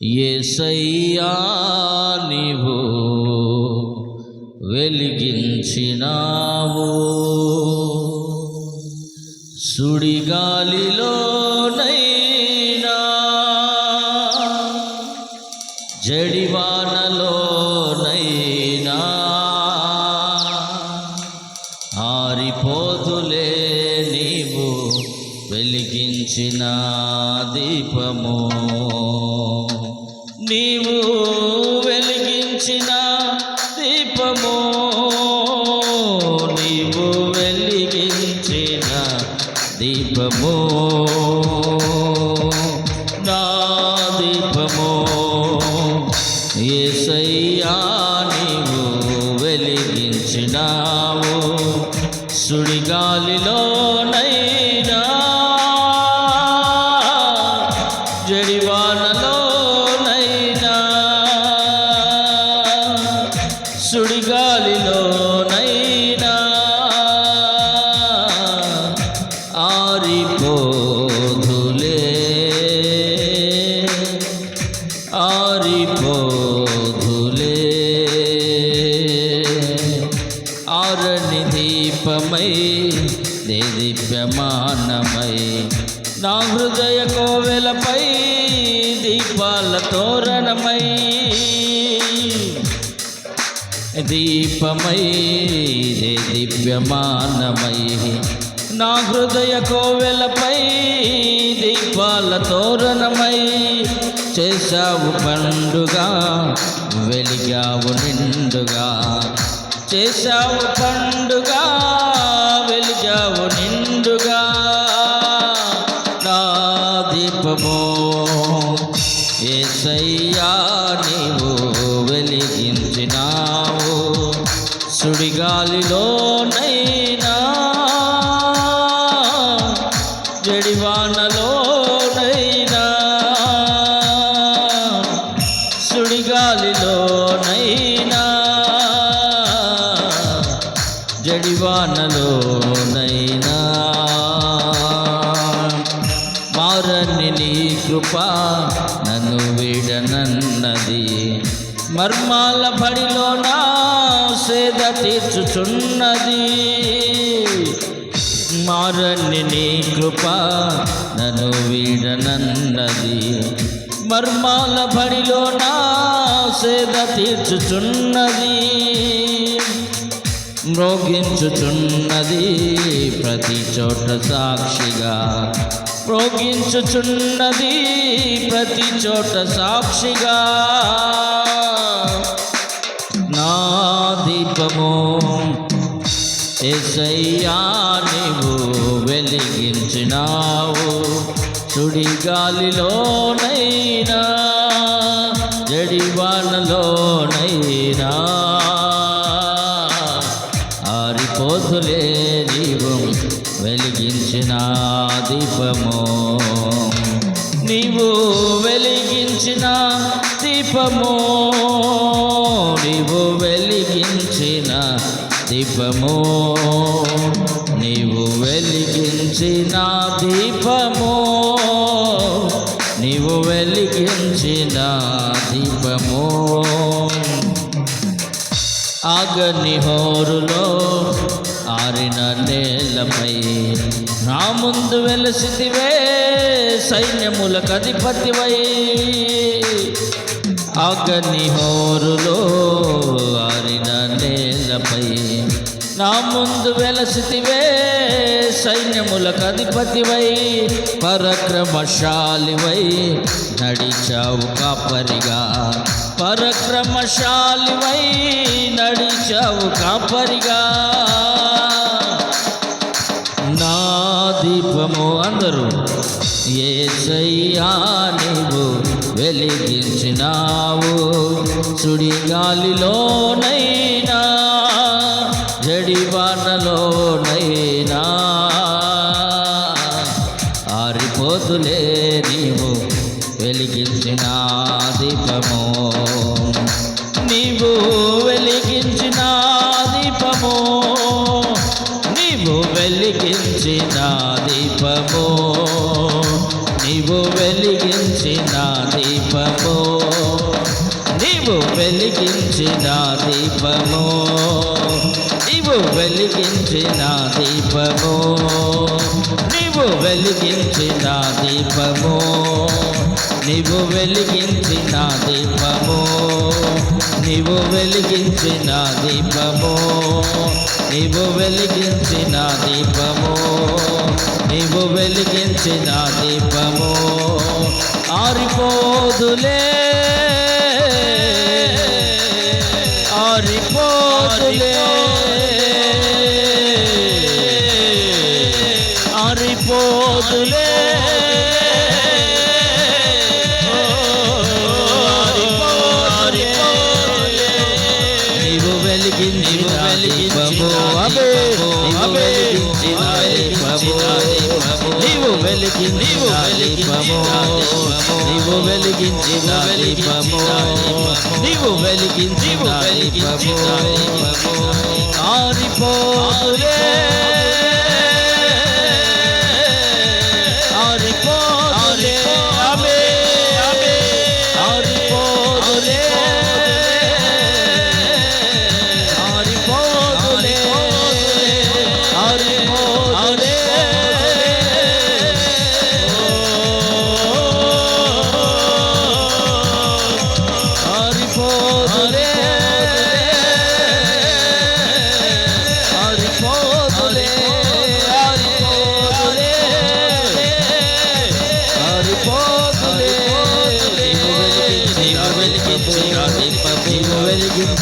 ఏసయ్యా నీవు వెలిగించినావు. సుడిగాలిలోనైనా జడివా నీవు జడివానలోనైనా సుడిగాలిలోనైనా ఆరిపోధులే ఆరిపోధులే దీపాల తోరణమై దీపమై దే దివ్యమానమై నా హృదయ కోవెలపై దీపాల తోరణమై చేశావు పండుగా వెలిగావు నిండుగా. చేశావు పండుగా వెలిగావు నిండుగా. ఏసయ్యా నీవు వెలిగించినావు. సుడిగాలిలోనైనా జడివానలోనైనా. సుడిగాలిలోనైనా జడివానలోనైనా. మారని నీ కృపా విడనన్నది మర్మాల బడిలో నా సేద తీర్చుచున్నది. మారని నీ కృప నన్ను వీడనన్నది మర్మాల బడిలో నా సేద తీర్చుచున్నది. మ్రోగించుచున్నది ప్రతి చోట సాక్షిగా. మ్రోగించుచున్నది ప్రతి చోట సాక్షిగా. నా దీపము ఎసయ్యా నీవు వెలిగించినావు. సుడిగాలిలోనైనా జడివానలోనైనా. ఆరిపోతులే నీవు వెలిగించిన దీపం దీపము నీవు వెలిగించిన దీపము నీవు వెలిగించిన దీపము నీవు వెలిగించిన దీపము. ఆగనిహోరులో ఆరిన నేలపై నా ముందు వెలసిదివే సైన్యములకు అధిపతివై. ఆగనిహోరులో ఆరిన నేలపై నా ముందు వెలసితివే సైన్యములకు అధిపతివై పరక్రమశాలివై నడిచావు కాపరిగా. పరక్రమశాలివై నడిచావు కాపరిగా. నా దీపము అందరూ ఏ సయ్యా నీవు వెలిగించినావు. సుడిగాలిలోనైనా జడివానలోనైనా ఆరిపోతులే నీవు వెలిగించిన దీపము. నీవు వెలిగించిన దీపము. నీవు వెలిగించిన దీపము. వెలిగించిన దీపము నీవు వెలిగించిన దీపము నీవు వెలిగించిన దీపము నీవు వెలిగించిన దీపము నీవు వెలిగించిన దీపము నీవు వెలిగించిన దీపము నీవు వెలిగించిన దీపము ఆరిపోదులే. ఆరిపోదులే ఆరిపోదులే నీవు వెలిగించిన దీపము అబే. నీవు వెలిగించిన దీపము నీవు వెలిగించిన దీపము నీవు వెలిగించిన దీపము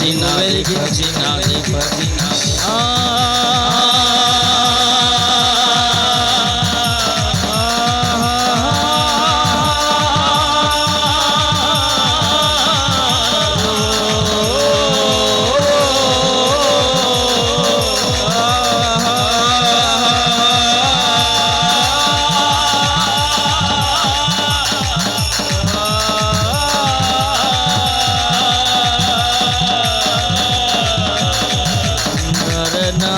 వెలిగించిన వెలిగించిన దీపం నీవు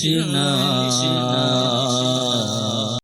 是吗